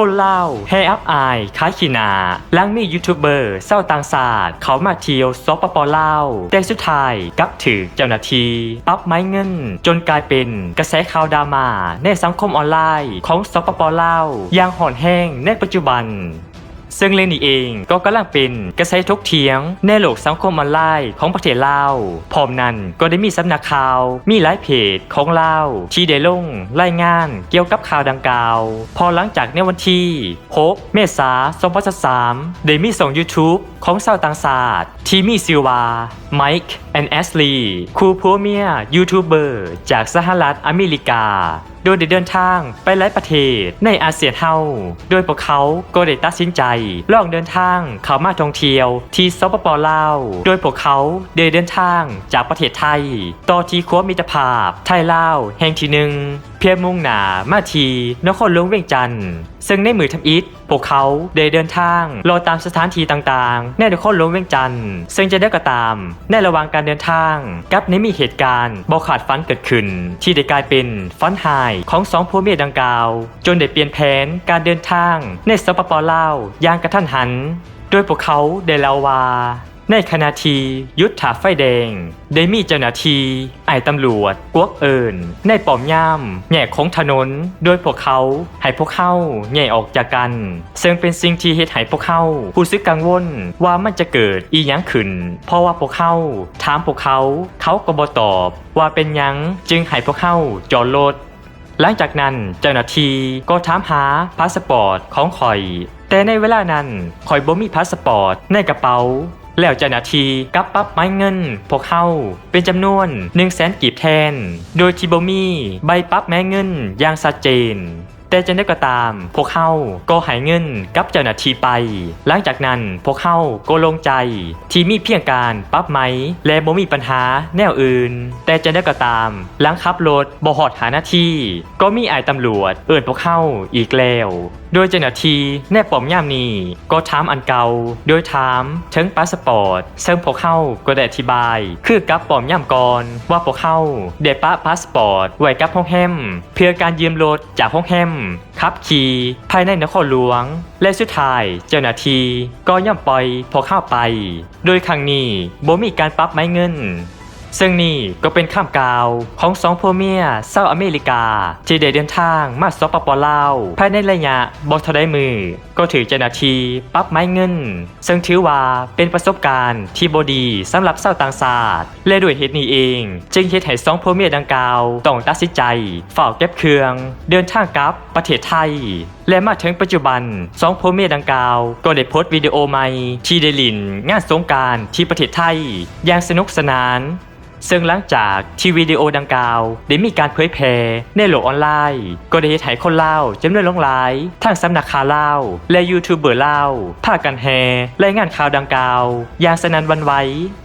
คนเล่าให้อับอายค้ายขีนาหลังมียูทูบเบอร์เศร้าต่างศาสตร์เขามาเที่ยวซปปเล่าแต่สุดท้ายกลับถือเจ้าหน้าที่ปั๊บไม้เงิน จนกลายเป็นกระแสข่าวดราม่าในสังคมออนไลน์ของสปปลาอย่างห่อนแห้งในปัจจุบัน ซึ่งเรื่องนี้เองก็กำลังเป็นกระแสทกเถียง ในโลกสังคมออนไลน์ของประเทศลาวพร้อมนั้นก็ได้มีสำนักข่าว มีหลายเพจของลาวที่ได้ลงรายงานเกี่ยวกับข่าวดังกล่าว พอหลังจากในวันที่6เมษายน2023ได้มีส่ง YouTube ของชาวต่างชาติที่มีชื่อว่า Mike and Ashley คู่ผัวเมียยูทูบเบอร์จากสหรัฐอเมริกา โดยได้เดินทางไปหลายประเทศในอาเซียนเฮาโดยพวกเขาก็ได้ตัดสินใจลองเดินทางเข้ามาท่องเที่ยวที่สปปลาว โดยพวกเขาได้เดินทางจากประเทศไทย ต่อที่ครัวมิตรภาพไทยลาวแห่งที่หนึ่ง เพียงมุ่งหน้ามาทีนครหลวงเวียงจันทร์ซึ่งในมือทำอิฐพวกเขาได้เดินทางรอตามสถานที่ต่างๆในนครหลวงเวียงจันทร์ซึ่งจะได้ก็ตาม ในระหว่างการเดินทางกับในมีเหตุการณ์บอขาดฝันเกิดขึ้น ที่ได้กลายเป็นฝันหายของสองผัวเมียดังกล่าว จนได้เปลี่ยนแผนการเดินทางในสปปลาวอย่างกระทันหัน โดยพวกเขาได้เล่าว่า ในขณะที่ยุทธาไฟแดง ได้มีเจ้าหน้าที่ไอ้ตำรวจกวกเอิญในป้อมย่ามแง่ของถนน โดยพวกเขาให้พวกเขาแง่ออกจากกัน ซึ่งเป็นสิ่งที่เฮ็ดให้พวกเขาผู้ซึกกังวลว่ามันจะเกิดอีหยังขึ้น เพราะว่าพวกเขาถามพวกเขาเขาก็บ่ตอบว่าเป็นหยังจึงให้พวกเขาจอดรถหลังจากนั้นเจ้าหน้าที่ก็ถามหาพาสปอร์ตของข่อย แต่ในเวลานั้นข่อยบ่มีพาสปอร์ตในกระเป๋า แล้วเจ้าหน้าที่กับปรับไม้เงิน พวกเข้าเป็นจำนวน1นึ่งแสนกีบแทน โดยที่บ่มีใบปรับแม้เงินอย่างชัดเจนแต่จะได้ก็ตาม พวกเขาก็หายเงินกับเจ้าหน้าที่ไป หลังจากนั้นพวกเขาก็ลงใจ ที่มีเพียงการปรับไหม และบ่มีปัญหาแนวอื่น แต่จะได้ก็ตาม หลังขับรถบ่หอดหาหน้าที่ ก็มีอายตำรวจ เอิดพวกเขาอีกแล้ว โดยเจ้าหน้าที่แนบป้อมย่ามนี้ก็ถามอันเก่าโดยถามถึงพาสปอร์ตซึ่งพวกเข้าก็ได้อธิบาย คือกับป้อมย่ามก่อนว่าพวกเข้าได้ปะพาสปอร์ตไว้กับห้องแฮมเพื่อการยืมรถจากห้องแฮมขับขี่ภายในนครหลวง และสุดท้ายเจ้าหน้าที่ก็ย่อมปล่อยพวกเข้าไป โดยครั้งนี้บ่มีการปรับไม้เงิน ซึ่งนี่ก็เป็นข้ามกล่าวของสองผัวเมียเศร้าอเมริกา ที่ได้เดินทางมาสปปลาวภายในระยะบอทได้มือ ก็ถือเจ้าหน้าที่ปรับไม้เงิน ซึ่งถือว่าเป็นประสบการณ์ที่บดีสำหรับเศร้าต่างชาติและด้วยเหตุนี้เอง จึงเฮ็ดให้สองผัวเมียดังกล่าวต้องตัดสินใจเฝ้าเก็บเครื่อง เดินทางกลับประเทศไทย และมาถึงปัจจุบันสองผัวเมียดังกล่าวก็ได้โพสต์วิดีโอใหม่ที่ได้ลินงานสงการที่ประเทศไทยอย่างสนุกสนาน ซึ่งหลังจากที่วิดีโอดังกล่าวได้มีการเผยแพร่ในโลกออนไลน์ ก็ได้เฮ็ดให้คนเล่าจำนวนหลงหลายทั้งสำนักข่าวเล่าและยูทูบเบอร์เล่าพากันแห่รายงานข่าวดังกล่าว อย่างสนันวันไหว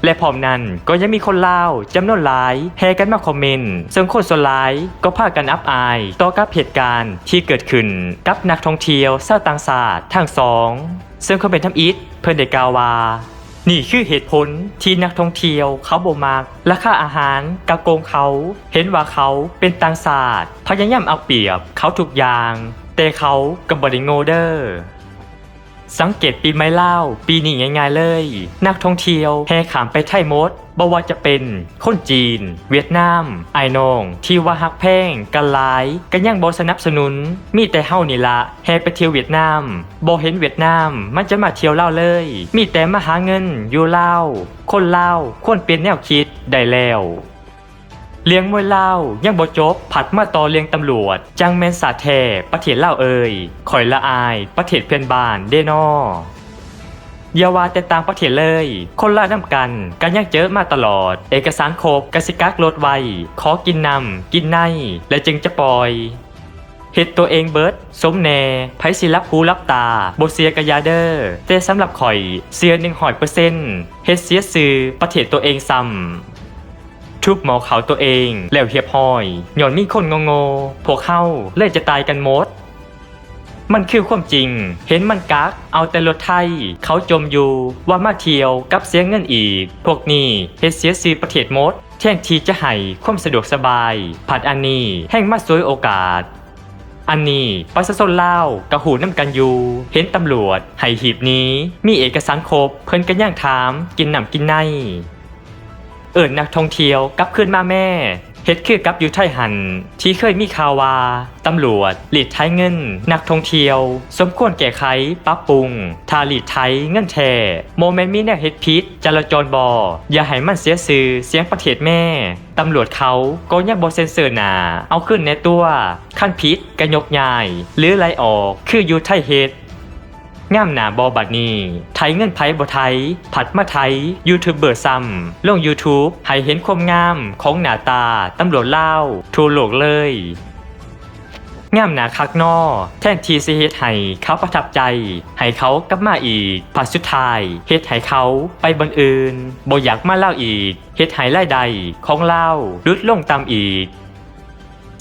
และพร้อมนั้นก็ยังมีคนเล่าจำนวนหลายแห่กันมาคอมเมนต์ซึ่งคนส่วนหลายก็พากันอับอายต่อกับเหตุการณ์ที่เกิดขึ้นกับนักท่องเที่ยวชาวต่างชาติทั้งสองซึ่งคนเป็นทำอิฐเพิ่อนได้กล่าวา นี่คือเหตุผลที่นักท่องเที่ยวเขาบ่มากราคาอาหารกะโกงเขา เห็นว่าเขาเป็นต่างชาติพยายามเอาเปรียบเขาทุกอย่าง แต่เขากับบริโงเดอร์ สังเกตปีไม้เล่า ปีนี้ง่ายๆเลย นักท่องเที่ยวแห่ขามไปไทยมดบ่ว่าจะเป็นคนจีน เวียดนาม ไอนองที่ว่าฮักแพงกันหลาย กันยังบ่สนับสนุน มีแต่เฮานี่ละแห่ไปเที่ยวเวียดนามบ่เห็นเวียดนาม มันจะมาเที่ยวเล่าเลย มีแต่มาหาเงินอยู่เล่าคนเล่าควรเปลี่ยนแนวคิดได้แล้ว เลี้ยงมวยเล่ายังบ่จบ ผัดมาต่อเลี้ยงตำรวจ จังแมนสาแทประเทศเล่าเอ่ยคอยละอายประเทศเพื่อนบ้านเด้นออย่าว่าแต่ต่างประเทศเลย คนละน้ำกันกันยังเจอมาตลอด เอกสารครบกสิกักลดไวขอกินนำกินใน และจึงจะปล่อยเฮ็ดตัวเองเบิดสมแน่ไผสิรับหูรับตาบเสียกะยาเดอร์แต่สำหรับข่อย เสียหนึ่งหอยเปอร์เซ็นต์เฮ็ดเสียซื้อประเทศตัวเองซ้ำ ทุบหมอเขาตัวเองแล้วเหียบห้อยหย่อนมีคนงงๆพวกเข้าเลยจะตายกันหมดมันคือความจริง เห็นมันกัก เอาแต่รถไทย เขาจมอยู่ ว่ามาเที่ยวกับเสียเงินอีก พวกนี้เฮ็ดเสียซีประเทศหมด แทนที่จะให้ความสะดวกสบาย ผัดอันนี้แห่งมาสวยโอกาส อันนี้ประชาชนลาวกะหูน้ำกันอยู่ เห็นตำรวจ ให้หีบนี้ มีเอกสารครบ เพิ่นกันย่างถาม กินหนำกินใน เอิญนักท่องเที่ยวกลับขึ้นมาแม่เฮ็ดคือกับอยู่ไทยหัน ที่เคยมีข่าวว่าตำรวจหลีดไทยเงิน นักท่องเที่ยว สมควรแก้ไขปรับปรุงถ้าหลีดไทยเงินแท้โมเมนต์มีแนวเฮ็ดพิษจราจรบออย่าให้มันเสียสื่อเสียงประเทศแม่ตำรวจเขาก็ยังบ่เซ็นเซอร์หนาเอาขึ้นในตัว ขั้นพิษกระยกย้าย หรือไล่ออกคืออยู่ไทยเฮ็ด งามหนาบอบัดนี้ ไทยเงินไผบ่ไทย ผัดมาไทย ยูทูบเบอร์ซ้ำลง YouTube ให้เห็นความงามของหน้าตาตำรวจเล่าทั่วโลกเลยงามหนาคักนอแทนทีสเฮ็ดให้เขาประทับใจ ให้เขากลับมาอีกผัดสุดท้ายเฮ็ดให้เขาไปบนอื่นบ่อยากมาเล่าอีกเฮ็ดให้รายใดของเล่าลดลงตามอีก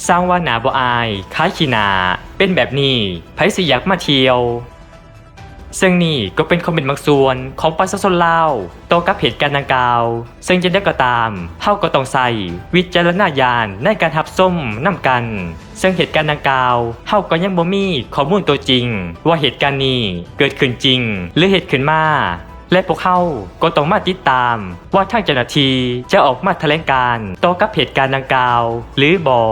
สร้างว่าหนาบ่อายค้ายขีนา เป็นแบบนี้ไผสิอยากมาเที่ยว ซึ่งนี่ก็เป็นคอมเมนต์บางส่วนของประชาชนลาวต่อกับเหตุการณ์ดังกล่าว ซึ่งจะได้ก็ตามเฮาก็ต้องใส่วิจารณญาณในการทับส้มนำกัน ซึ่งเหตุการณ์ดังกล่าวเฮาก็ยังบ่มีข้อมูลตัวจริง ว่าเหตุการณ์นี้เกิดขึ้นจริง หรือเหตุขึ้นมาและพวกเขาก็ต้องมาติดตามว่าทางเจ้าหน้าที่จะออกมาแถลงการต่อกับเหตุการณ์ดังกล่าว หรือบอ